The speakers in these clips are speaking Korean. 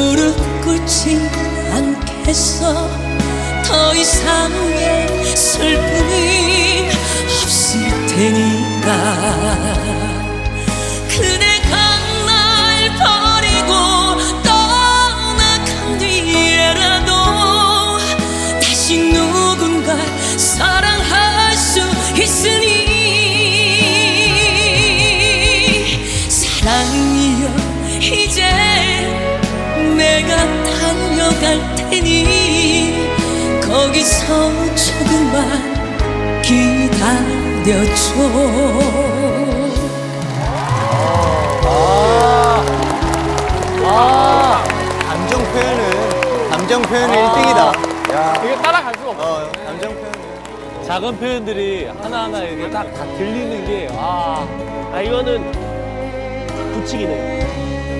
무릎 꿇지 않겠어. 더 이상의 슬픔이 없을 테니까. 그대가 날 버리고 떠나간 뒤에라도 다시 누군가 사랑할 수 있으니. 사랑이여 이제 갈 테니 거기서 조금만 기다려줘 감정 표현은 감정 표현은 1등이다. 야, 이게 따라갈 수가 없어. 어, 감정 표현. 작은 표현들이 하나하나 이게 딱다 들리는 게, 아, 아, 이거는 붙이기네.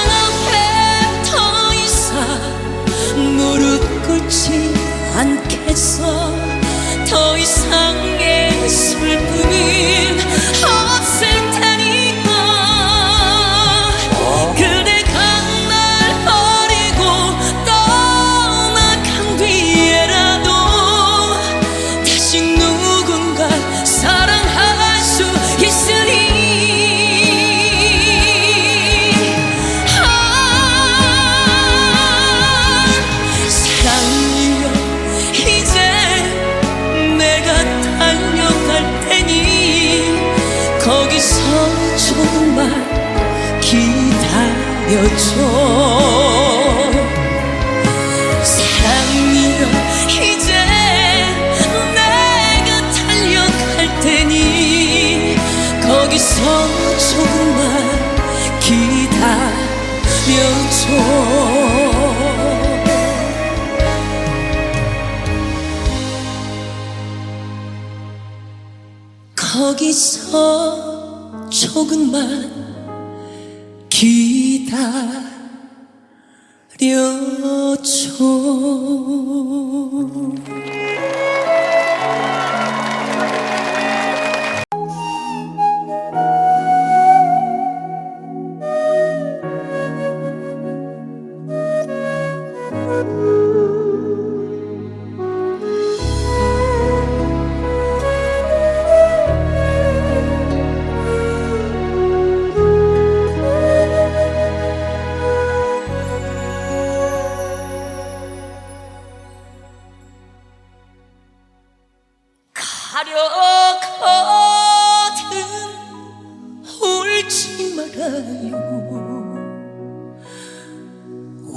꿇지 않겠어. 더 이상의 슬픔은 없을 거기서 조금만 기다려줘 거기서 조금만 기다려줘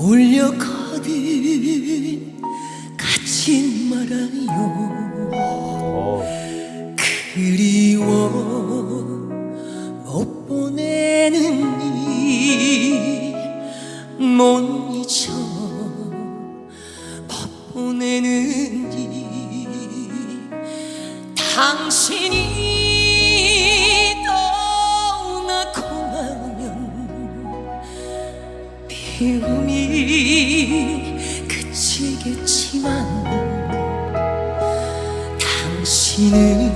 울려 당신을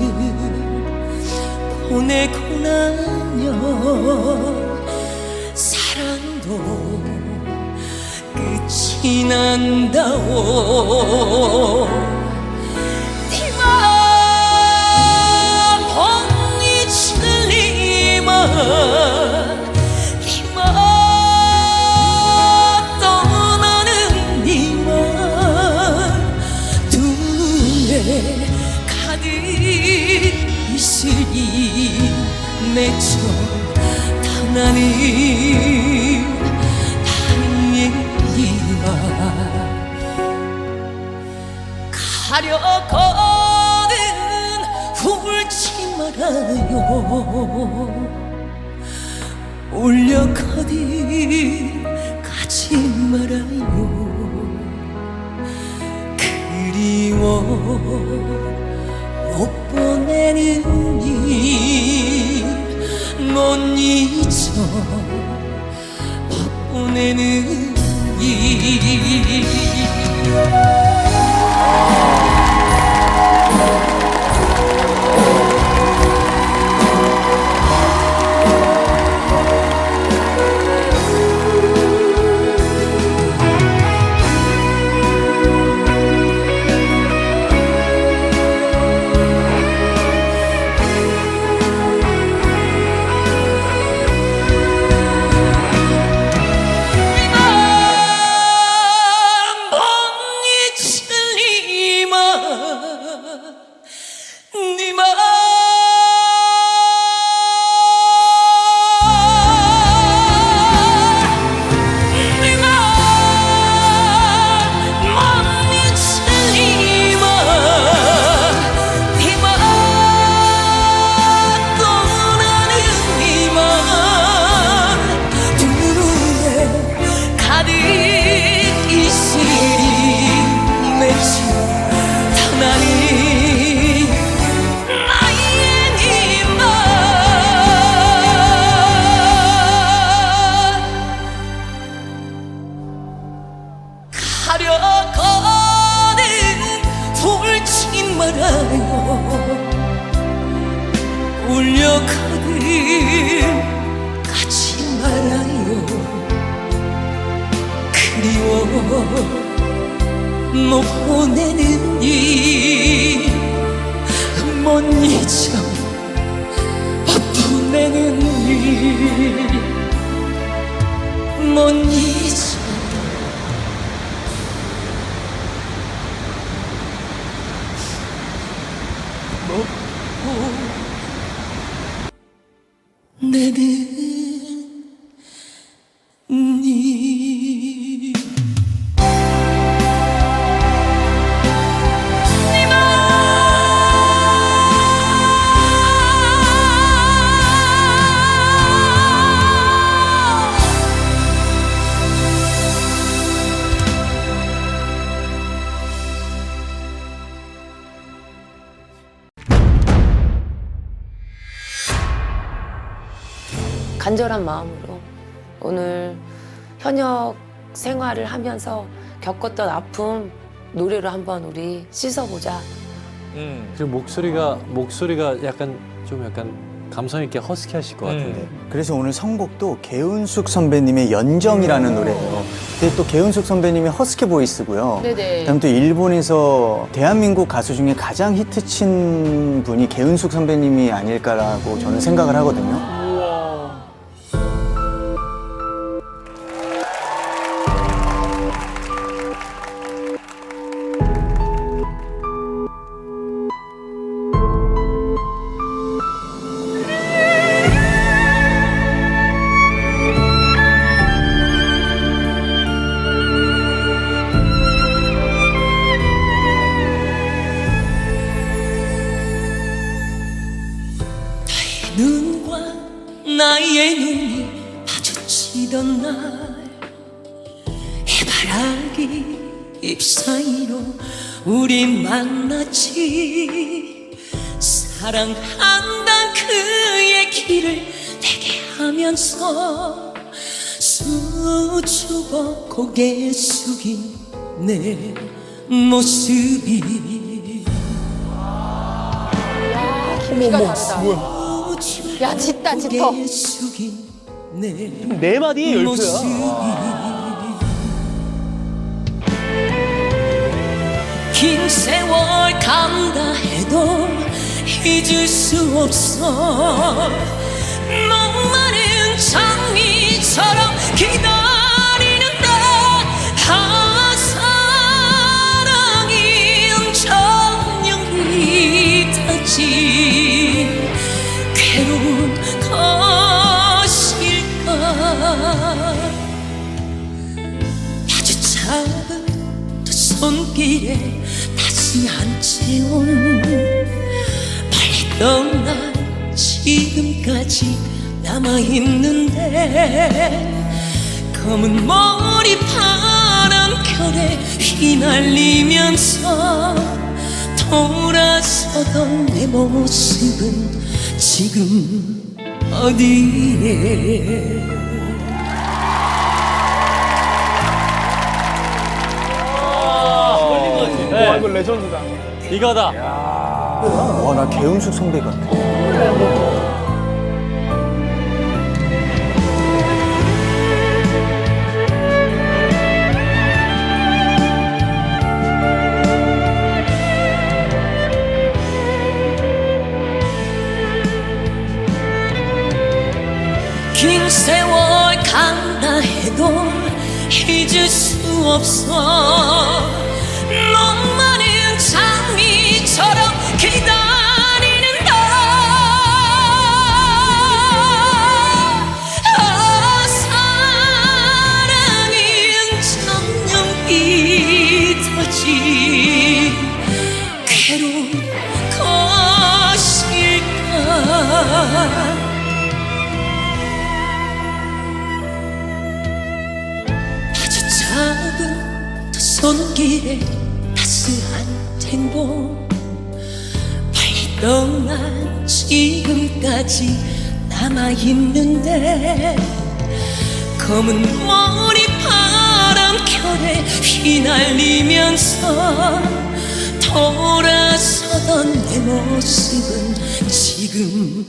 보내고 나면 사랑도 끝이 난다오 맺혀 떠나는 당연히만 가려거든 울지 말아요. 울려거든 가지 말아요. 그리워 못 보내는 일 못 잊어 못 보내는 일 울려거든 가지 말아요 그리워 못 보내는 잊어 못 보내는 일못 잊어 간절한 마음으로 오늘 현역 생활을 하면서 겪었던 아픔 노래로 한번 우리 씻어보자. 그리고 목소리가 목소리가 약간 좀 약간 감성 있게 허스키하실 것 같은데. 그래서 오늘 선곡도 개은숙 선배님의 연정이라는 노래예요. 근데 또 개은숙 선배님이 허스키 보이스고요. 네네. 그다음 또 일본에서 대한민국 가수 중에 가장 히트친 분이 개은숙 선배님이 아닐까라고 저는 생각을 하거든요. 날 해바라기 잎사이로 우리 만났지 사랑한단 그의 길을 내게 하면서 수줍어 고개 숙인 내 모습이 깊이가 다르다. 야, 짙다, 짙어. 고개 숙인 내 네. 마디에 열 모습이 표야. 긴 세월 간다 해도 잊을 수 없어. 목마른 장미처럼 기다리는데 사랑이 타지 남아있는데 검은 머리 파란 결에 휘날리면서 돌아서던 내 모습은 지금 어디에 와, 이거 레전드다. 이거다. 와, 나 개은숙 선배 같아. 긴 세월 간다 해도 잊을 수 없어 길에 따스한 행복 떠난 지금까지 남아있는데 검은 머리 파란 결에 휘날리면서 돌아서던 내 모습은 지금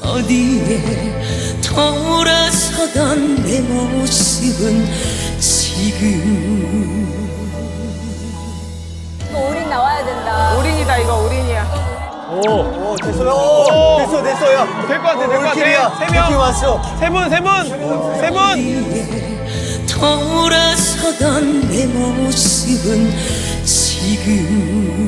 어디에? 돌아서던 내 모습은 지금 오, 됐어요. 오, 됐어, 됐어요. 될 것 같아, 될 것 같아. 올킬이야. 세 명. 올킬 왔어. 세 분, 세 분, 세 분. 돌아서던 내 모습은 지금